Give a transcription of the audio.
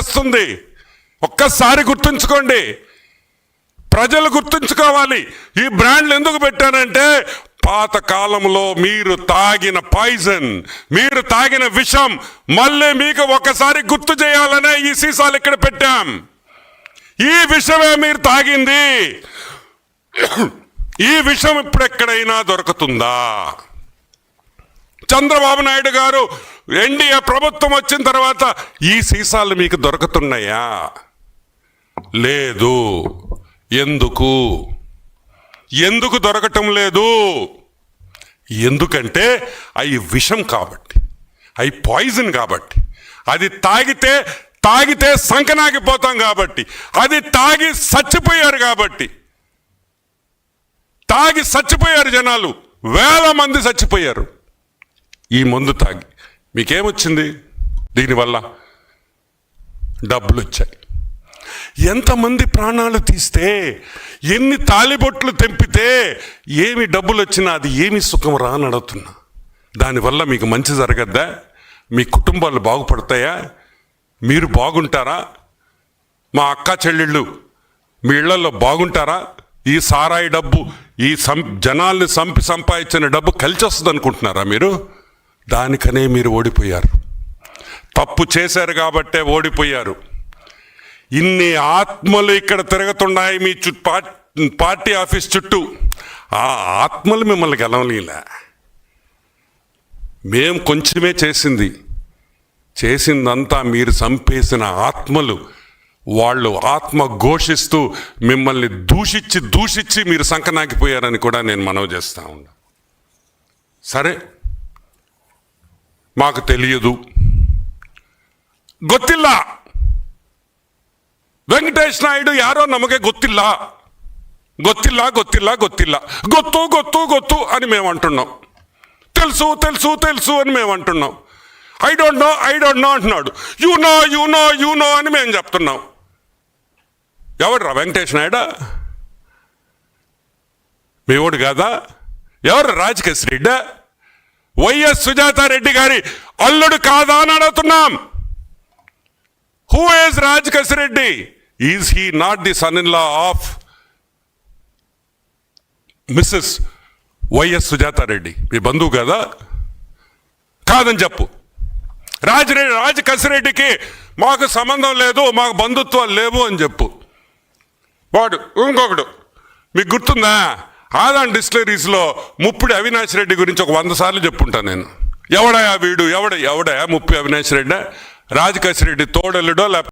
చేస్తుంది. ఒక్కసారి గుర్తుంచుకోండి. ప్రజలు గుర్తుంచుకోవాలి. ఈ బ్రాండ్లు ఎందుకు పెట్టానంటే పాత కాలంలో మీరు తాగిన పాయిజన్ మీరు తాగిన విషం మళ్ళీ మీకు ఒకసారి గుర్తు చేయాలనే ఈ సీసాలు ఇక్కడ పెట్టాం. ఈ విషమే మీరు తాగింది. ఈ విషం ఇప్పుడు ఎక్కడైనా దొరుకుతుందా? చంద్రబాబు నాయుడు గారు ఎన్డీఏ ప్రభుత్వం వచ్చిన తర్వాత ఈ సీసాలు మీకు దొరుకుతున్నాయా? లేదు. ఎందుకు? ఎందుకు దొరకటం లేదు? ఎందుకంటే అవి విషం కాబట్టి అవి పాయిజన్ కాబట్టి. అది తాగితే తాగితే సంకనాగిపోతాం కాబట్టి అది తాగి చచ్చిపోయారు కాబట్టి. తాగి చచ్చిపోయారు జనాలు వేల మంది చచ్చిపోయారు. ఈ మందు తాగి. మీకేమొచ్చింది? దీనివల్ల డబ్బులు వచ్చాయి ఎంతమంది ప్రాణాలు తీస్తే ఎన్ని తాలిబొట్లు తెంపితే ఏమి డబ్బులు వచ్చినా అది ఏమి సుఖం రానడుతున్నా. దానివల్ల మీకు మంచి జరగద్దా? మీ కుటుంబాలు బాగుపడతాయా? మీరు బాగుంటారా? మా అక్క చెల్లెళ్ళు మీ ఇళ్ళలో బాగుంటారా? ఈ సారాయి డబ్బు ఈ సం జనాల్ని సంపి సంపాదించిన డబ్బు కలిసి వస్తుంది అనుకుంటున్నారా మీరు? దానికనే మీరు ఓడిపోయారు. తప్పు చేశారు కాబట్టే ఓడిపోయారు. ఇన్ని ఆత్మలు ఇక్కడ తిరుగుతున్నాయి మీ చు పార్టీ పార్టీ ఆఫీస్ చుట్టూ. ఆ ఆత్మలు మిమ్మల్ని గెలవలేలే మేం కొంచెమే చేసింది. చేసిందంతా మీరు చంపేసిన ఆత్మలు. వాళ్ళు ఆత్మ ఘోషిస్తూ మిమ్మల్ని దూషించి దూషించి మీరు సంకనాకిపోయారని కూడా నేను మనవి చేస్తా ఉన్నా. సరే. మాకు తెలియదు ಗೊತ್ತಿಲ್ಲ ವೆಂಕಟೇಶ್ ನಾಯ್ಡು ಯಾರೋ ನಮಗೆ ಗೊತ್ತಿಲ್ಲ ಗೊತ್ತಿಲ್ಲ ಗೊತ್ತಿಲ್ಲ ಗೊತ್ತಿಲ್ಲ ಗೊತ್ತು ಗೊತ್ತು ಗೊತ್ತು అని మేము అంటున్నాం తెలుసు తెలుసు తెలుసు అని మేము అంటున్నాం I don't know I don't know అంటున్నాడు you know you know you know అని మేము చెప్తున్నాం ఎవడ్రా వెంకటేష్ నాయుడా మీ ఓడు కాదా ఎవరు రాజకేశ్ రెడ్డా వైఎస్ సుజాతారెడ్డి గారి అల్లుడు కాదా అని అడుగుతున్నాం. Who is Raj Kasireddy is he not the son in law of missus YS Sujatha Reddy? మీ బంధువు కదా? కాదని చెప్పు. రాజరెడ్డి రాజ్ కసిరెడ్డికి మాకు సంబంధం లేదు మాకు బంధుత్వాలు లేవు అని చెప్పు. వాడు ఇంకొకడు. మీకు గుర్తుందా? ఆదాన్ డిస్టిలరీస్లో ముప్పుడు అవినాష్ రెడ్డి గురించి ఒక వంద సార్లు చెప్పుంటాను నేను. ఎవడయా వీడు? ఎవడ ఎవడయా ముప్పి అవినాష్ రెడ్డి? రాజకేశ్ రెడ్డి తోడలుడో లేకపోతే